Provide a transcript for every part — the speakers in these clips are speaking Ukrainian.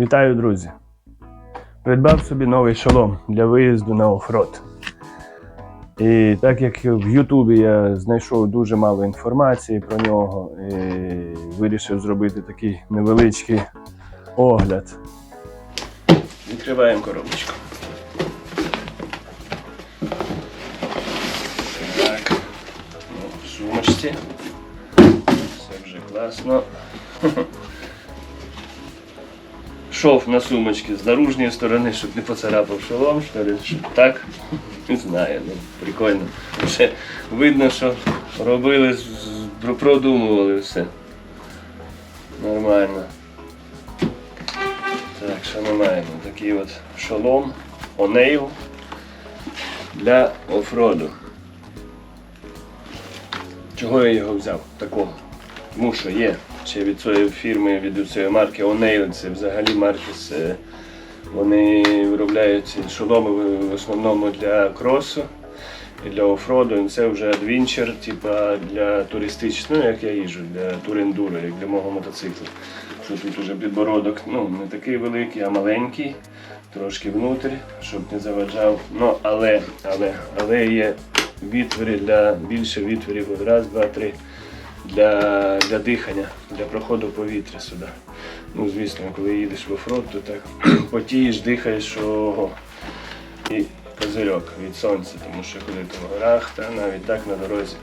Вітаю, друзі! Придбав собі новий шолом для виїзду на оффроад. І так як в Ютубі я знайшов дуже мало інформації про нього, і вирішив зробити такий невеличкий огляд. Відкриваємо коробочку. Так, ну, в сумочці. Все вже класно. Шов на сумочці з наружної сторони, щоб не поцарапав шолом, що ли, щоб так. Не знаю, ну прикольно. Ще видно, що робили, продумували все. Нормально. Так, що ми маємо? Такий от шолом Онейл для офроду. Чого я його взяв? Такого. Тому що є ще від цієї фірми, від цієї марки O'Neill, це взагалі марки вони виробляють шоломи в- основному для кросу і для офроду. Це вже адвінчер, типа для туристичного, ну як я їжджу, для турендуро, як для мого мотоциклу. Що тут уже підбородок ну, не такий великий, а маленький, трошки внутрі, щоб не заважав. Ну, але, але, але є відтвори для більше відтворів. Раз, два, три для, для дихання, для проходу повітря сюди. Ну, звісно, коли їдеш в оффроуд, то так потієш, дихаєш, ого. І козирьок від сонця, тому що коли ти в горах, та навіть так на дорозі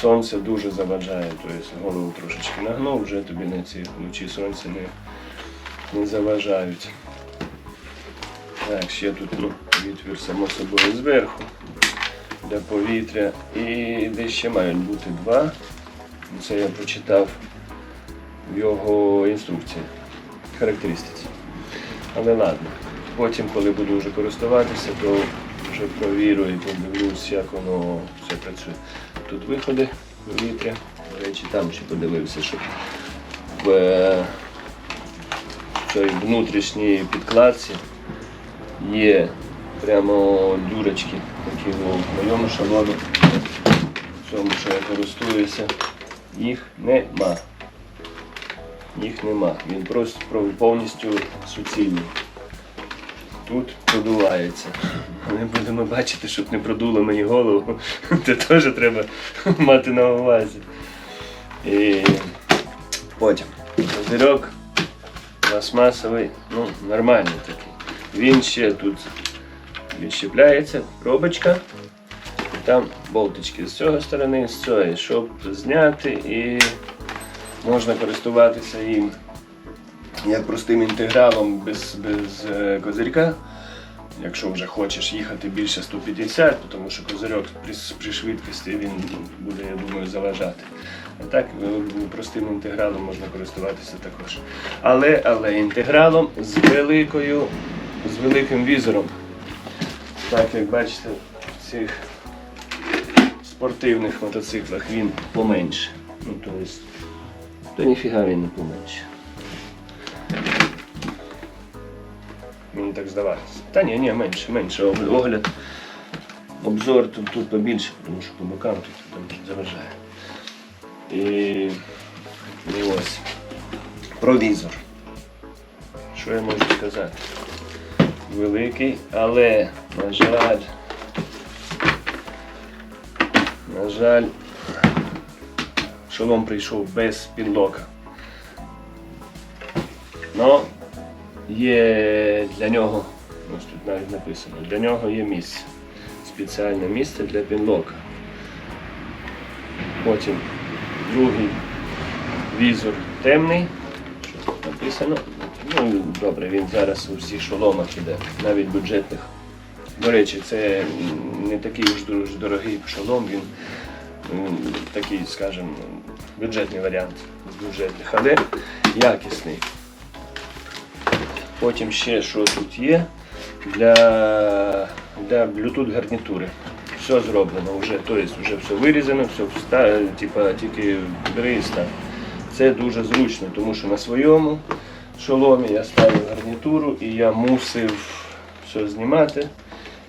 сонце дуже заважає. Тобто голову трошечки нагнув, вже тобі на ці лучі сонця не, не заважають. Так, ще тут ну, відвір само собою зверху для повітря. І десь ще мають бути два. Це я прочитав в його інструкції, характеристиці. Але ладно. Потім, коли буду вже користуватися, то вже провірю і подивлюсь, як воно все працює. Тут виходи повітря. До речі, там ще подивився, що в е, цій внутрішній підкладці є прямо дюрочки, такі в моєму шалоні, в цьому, що я користуюся, їх нема. Їх нема. Він просто повністю суцільний. Тут продувається. Ми будемо бачити, щоб не продуло мені голову. Це теж треба мати на увазі. І потім козирьок пластмасовий, ну, нормальний такий. Він ще тут відщепляється, пробочка. Там болтички з цієї сторони, з цієї, щоб зняти і можна користуватися їм як простим інтегралом без, без е, козирька. Якщо вже хочеш їхати більше 150, тому що козирьок при, при швидкості він буде, я думаю, заважати. А так е, простим інтегралом можна користуватися також. Але, але інтегралом з великою, з великим візором. Так як бачите, в цих спортивних мотоциклах він поменше. Ну, то есть, то ніфіга він не поменше. Мені так здавалося. Та ні, ні, менше, менше. Огляд, обзор тут, тут побільше, тому що по бокам тут там заважає. І, і ось. Провізор. Що я можу сказати? Великий, але, на жаль, на жаль, шолом прийшов без пінлока. Но є для нього, ось тут навіть написано, для нього є місце. Спеціальне місце для пінлока. Потім другий візор темний. Що тут написано? Ну, добре, він зараз у всіх шоломах іде, навіть бюджетних. До речі, це не такий уж дуже дорогий шолом, він такий, скажімо, бюджетний варіант з бюджетних, але якісний. Потім ще що тут є для, для Bluetooth гарнітури. Все зроблено вже, тобто вже все вирізано, все вста, типа, тільки бери і став. Це дуже зручно, тому що на своєму шоломі я ставив гарнітуру і я мусив все знімати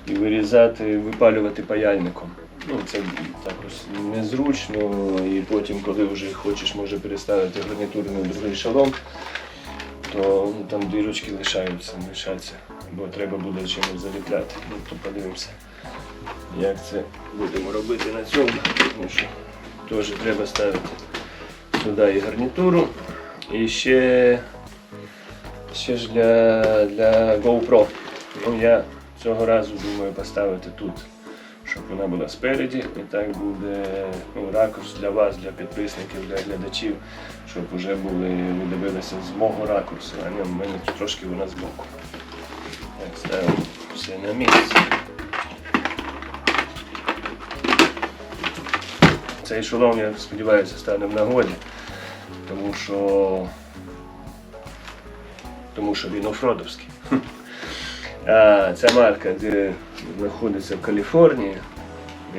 і вирізати, випалювати паяльником. Ну, це також незручно, і потім, коли вже хочеш, може переставити гарнітуру на другий шолом, то ну, там дірочки лишаються, лишаться, бо треба буде чимось заліпляти. Ну, то подивимося, як це будемо робити на цьому, тому що теж треба ставити сюди і гарнітуру. І ще, ще ж для, для GoPro. Ну, я цього разу думаю поставити тут, щоб вона була спереді, і так буде ну, ракурс для вас, для підписників, для глядачів, щоб вже були, ви дивилися з мого ракурсу, а не в мене трошки вона збоку. Так, ставимо все на місце. Цей шолом, я сподіваюся, стане в нагоді, тому що, тому що він офродовський. Ця марка, де знаходиться в Каліфорнії,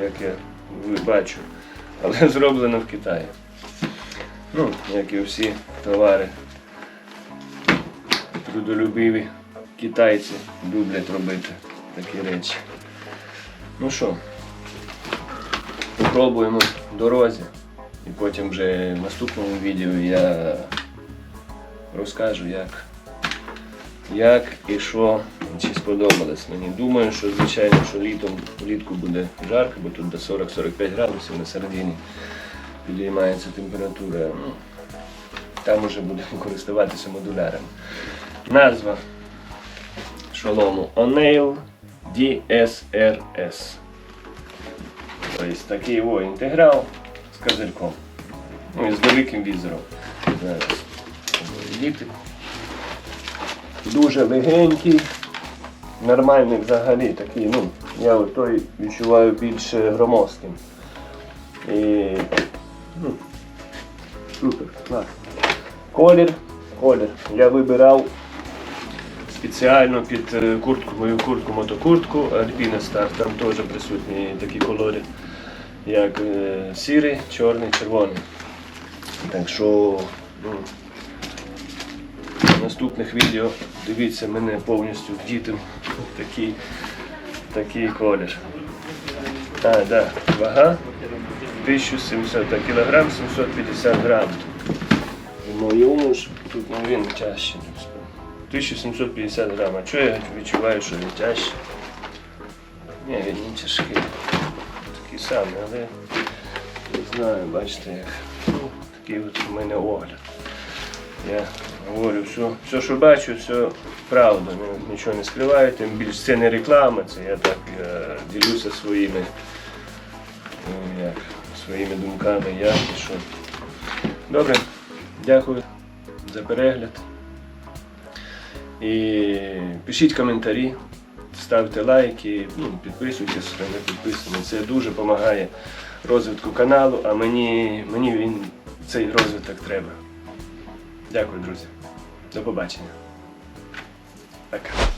як я бачу, але зроблена в Китаї. Ну, як і всі товари трудолюбиві китайці люблять робити такі речі. Ну що, попробуємо в дорозі. І потім вже в наступному відео я розкажу, як, як і що, чи сподобалось мені. Думаю, що звичайно, що літом влітку буде жарко, бо тут до 40-45 градусів на середині підіймається температура. Ну, там уже будемо користуватися модулярами. Назва шолому O'Neill DSRS. Тобто такий о, інтеграл з козирком. Ну і з великим візором. Зараз. Дуже легенький, нормальний взагалі такий, ну, я той відчуваю більш громоздким. І ну, супер, клас. Колір, колір. Я вибирав спеціально під е, куртку, мою куртку, мотокуртку, Alpina Star, там теж присутні такі кольори, як е, сірий, чорний, червоний. Так що ну, наступних відео дивіться мене повністю вдітим такий, такий колір. А, да, вага 1700 а кілограм 750 грам. Ну, йому ж тут ну, він тяжче. 1750 грам. А чого я відчуваю, що він тяжче? Ні, він не тяжкий. Такий самий, але не знаю, бачите, як. Такий от у мене огляд. Я говорю, все, все, що бачу, все правда. Ну, Нічого не скриваю, тим більше це не реклама, це я так е, ділюся своїми, ну, як, своїми думками, як і що. Добре, дякую за перегляд. І пишіть коментарі, ставте лайки, ну, підписуйтесь, хто не підписаний. Це дуже допомагає розвитку каналу, а мені, мені він цей розвиток треба. Дякую, друзі. До побачення. Пока.